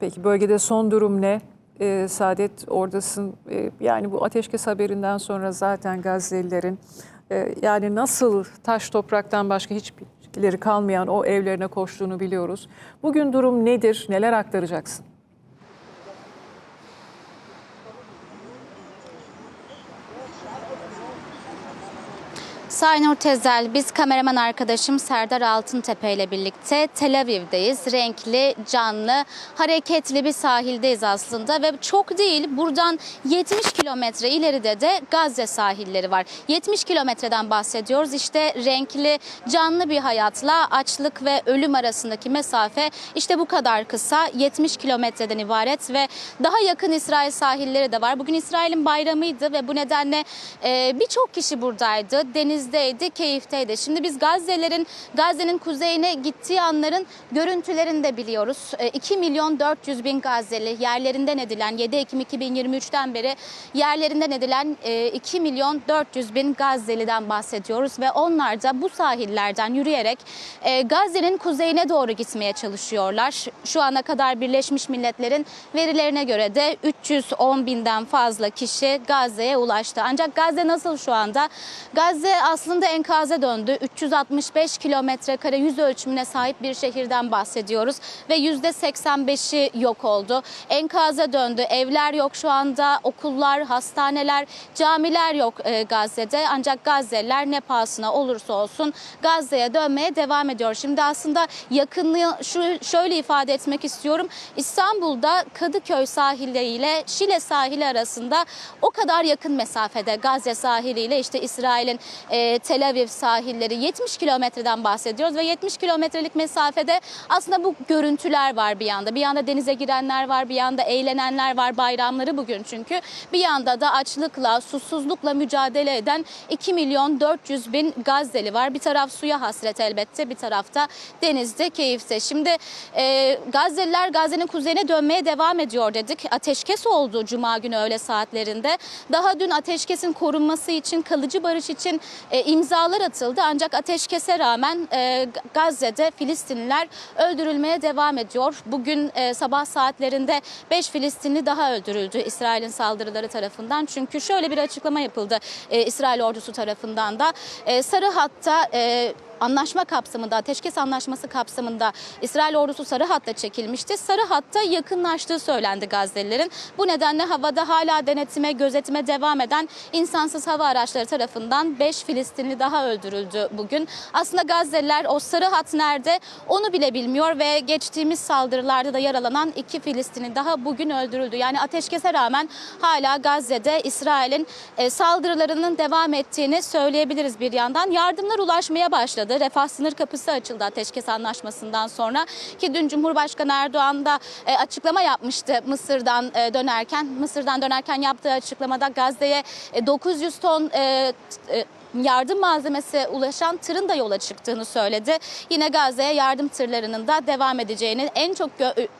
Peki bölgede son durum ne? Ee, Saadet oradasın. Ee, yani bu ateşkes haberinden sonra zaten Gazze'lilerin e, yani nasıl taş topraktan başka hiçbirleri kalmayan o evlerine koştuğunu biliyoruz. Bugün durum nedir? Neler aktaracaksın? Saynur Tezel, biz kameraman arkadaşım Serdar Altıntepe ile birlikte Tel Aviv'deyiz. Renkli, canlı, hareketli bir sahildeyiz aslında ve çok değil buradan 70 kilometre ileride de Gazze sahilleri var. 70 kilometreden bahsediyoruz. İşte renkli, canlı bir hayatla açlık ve ölüm arasındaki mesafe işte bu kadar kısa 70 kilometreden ibaret ve daha yakın İsrail sahilleri de var. Bugün İsrail'in bayramıydı ve bu nedenle birçok kişi buradaydı. Denizdeydi, keyifteydi. Şimdi biz Gazze'lerin, Gazze'nin kuzeyine gittiği anların görüntülerini de biliyoruz. E, 2 milyon 400 bin Gazze'li yerlerinden edilen 7 Ekim 2023'ten beri yerlerinden edilen e, 2 milyon 400 bin Gazze'liden bahsediyoruz ve onlar da bu sahillerden yürüyerek e, Gazze'nin kuzeyine doğru gitmeye çalışıyorlar. Şu ana kadar Birleşmiş Milletler'in verilerine göre de 310 binden fazla kişi Gazze'ye ulaştı. Ancak Gazze nasıl şu anda? Gazze aslında enkaza döndü. 365 kilometre kare yüz ölçümüne sahip bir şehirden bahsediyoruz ve yüzde 85'i yok oldu. Enkaza döndü. Evler yok şu anda. Okullar, hastaneler, camiler yok e, Gazze'de. Ancak Gazze'liler ne pahasına olursa olsun Gazze'ye dönmeye devam ediyor. Şimdi aslında yakınlığı şu şöyle ifade etmek istiyorum. İstanbul'da Kadıköy sahilleriyle Şile sahili arasında o kadar yakın mesafede Gazze sahiliyle işte İsrail'in e, Tel Aviv sahilleri 70 kilometreden bahsediyoruz ve 70 kilometrelik mesafede aslında bu görüntüler var bir yanda. Bir yanda denize girenler var, bir yanda eğlenenler var bayramları bugün çünkü. Bir yanda da açlıkla, susuzlukla mücadele eden 2 milyon 400 bin Gazze'li var. Bir taraf suya hasret elbette, bir tarafta denizde, keyifte. Şimdi e, Gazze'liler Gazze'nin kuzeyine dönmeye devam ediyor dedik. Ateşkes oldu Cuma günü öğle saatlerinde. Daha dün ateşkesin korunması için, kalıcı barış için e, imzalar atıldı. Ancak ateşkese rağmen e, Gazze'de Filistinliler öldürülmeye devam ediyor. Bugün e, sabah saatlerinde 5 Filistinli daha öldürüldü İsrail'in saldırıları tarafından. Çünkü şöyle bir açıklama yapıldı e, İsrail ordusu tarafından da. E, Sarı Hat'ta... E, anlaşma kapsamında, ateşkes anlaşması kapsamında İsrail ordusu Sarı Hat'ta çekilmişti. Sarı Hat'ta yakınlaştığı söylendi Gazze'lilerin. Bu nedenle havada hala denetime, gözetime devam eden insansız hava araçları tarafından 5 Filistinli daha öldürüldü bugün. Aslında Gazze'liler o Sarı Hat nerede onu bile bilmiyor ve geçtiğimiz saldırılarda da yaralanan 2 Filistinli daha bugün öldürüldü. Yani ateşkese rağmen hala Gazze'de İsrail'in e, saldırılarının devam ettiğini söyleyebiliriz bir yandan. Yardımlar ulaşmaya başladı. Refah sınır kapısı açıldı ateşkes anlaşmasından sonra ki dün Cumhurbaşkanı Erdoğan da e, açıklama yapmıştı Mısır'dan e, dönerken. Mısır'dan dönerken yaptığı açıklamada Gazze'ye e, 900 ton e, t- e, yardım malzemesi ulaşan tırın da yola çıktığını söyledi. Yine Gazze'ye yardım tırlarının da devam edeceğini, en çok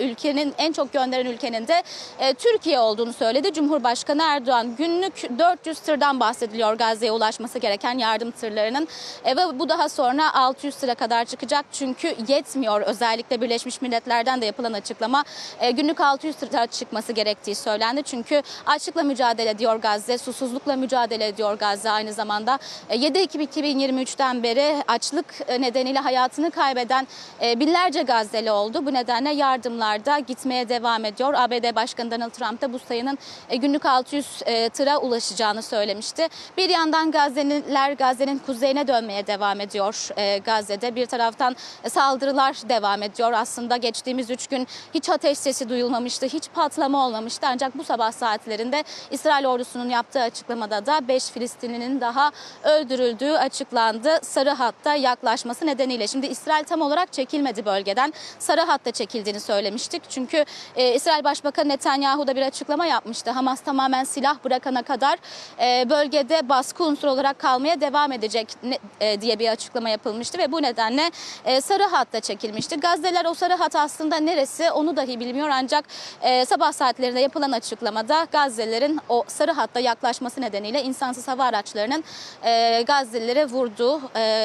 ülkenin en çok gönderen ülkenin de e, Türkiye olduğunu söyledi. Cumhurbaşkanı Erdoğan günlük 400 tırdan bahsediliyor Gazze'ye ulaşması gereken yardım tırlarının E, ve bu daha sonra 600 tıra kadar çıkacak çünkü yetmiyor. Özellikle Birleşmiş Milletler'den de yapılan açıklama e, günlük 600 tıra çıkması gerektiği söylendi. Çünkü açlıkla mücadele ediyor Gazze, susuzlukla mücadele ediyor Gazze aynı zamanda. E, 7 Ekim 2023'ten beri açlık e, nedeniyle hayatını kaybeden e, binlerce Gazze'li oldu. Bu nedenle yardımlarda gitmeye devam ediyor. ABD Başkanı Donald Trump da bu sayının e, günlük 600 e, tıra ulaşacağını söylemişti. Bir yandan Gazze'liler Gazze'nin kuzeyine dönmeye devam ediyor e, Gazze'de. Bir taraftan e, saldırılar devam ediyor. Aslında geçtiğimiz 3 gün hiç ateş sesi duyulmamıştı, hiç patlama olmamıştı. Ancak bu sabah saatlerinde İsrail ordusunun yaptığı açıklamada da 5 Filistinlinin daha öldürüldüğü açıklandı. Sarı hatta yaklaşması nedeniyle. Şimdi İsrail tam olarak çekilmedi bölgeden. Sarı hatta çekildiğini söylemiştik. Çünkü e, İsrail Başbakanı Netanyahu da bir açıklama yapmıştı. Hamas tamamen silah bırakana kadar e, bölgede baskı unsuru olarak kalmaya devam edecek ne- e, diye bir açıklama yapılmıştı ve bu nedenle e, sarı hatta çekilmişti. Gazze'ler o sarı hat aslında neresi onu dahi bilmiyor ancak e, sabah saatlerinde yapılan açıklamada Gazze'lerin o sarı hatta yaklaşması nedeniyle insansız hava araçlarının e, e, Gazze'lilere vurdu.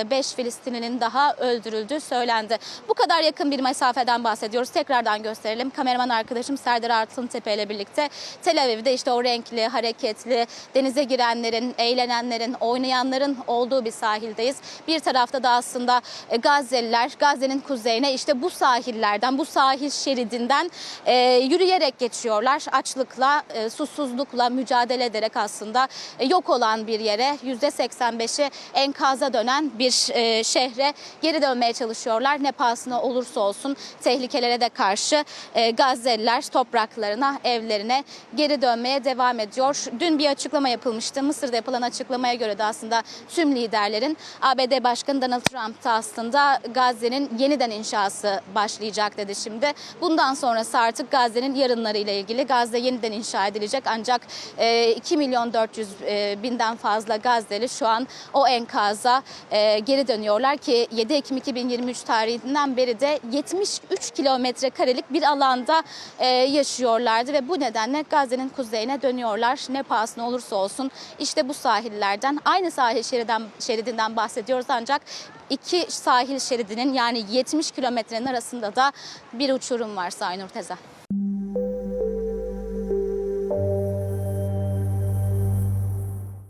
5 Filistinlinin daha öldürüldüğü söylendi. Bu kadar yakın bir mesafeden bahsediyoruz. Tekrardan gösterelim. Kameraman arkadaşım Serdar Altıntepe ile birlikte Tel Aviv'de işte o renkli, hareketli, denize girenlerin, eğlenenlerin, oynayanların olduğu bir sahildeyiz. Bir tarafta da aslında e, Gazze'liler Gazze'nin kuzeyine işte bu sahillerden, bu sahil şeridinden e, yürüyerek geçiyorlar. Açlıkla, e, susuzlukla mücadele ederek aslında e, yok olan bir yere %85'i enkaza dönen bir e, şehre geri dönmeye çalışıyorlar. Ne pahasına olursa olsun tehlikelere de karşı e, Gazze'liler topraklarına, evlerine geri dönmeye devam ediyor. Dün bir açıklama yapılmıştı. Mısır'da yapılan açıklamaya göre de aslında tüm liderlerin ABD Başkanı Donald Trump da aslında Gazze'nin yeniden inşası başlayacak dedi şimdi. Bundan sonrası artık Gazze'nin yarınları ile ilgili Gazze yeniden inşa edilecek ancak e, 2 milyon 400 e, binden fazla Gazze'li şu an o enkaza e, geri dönüyorlar ki 7 Ekim 2023 tarihinden beri de 73 kilometre karelik bir alanda e, yaşıyorlardı ve bu nedenle Gazze'nin kuzeyine dönüyorlar. Ne pahasına olursa olsun işte bu sahillerden aynı sahil şeriden, şeridinden bahsediyoruz ancak iki sahil şeridinin yani 70 kilometrenin arasında da bir uçurum var Saynur Teze.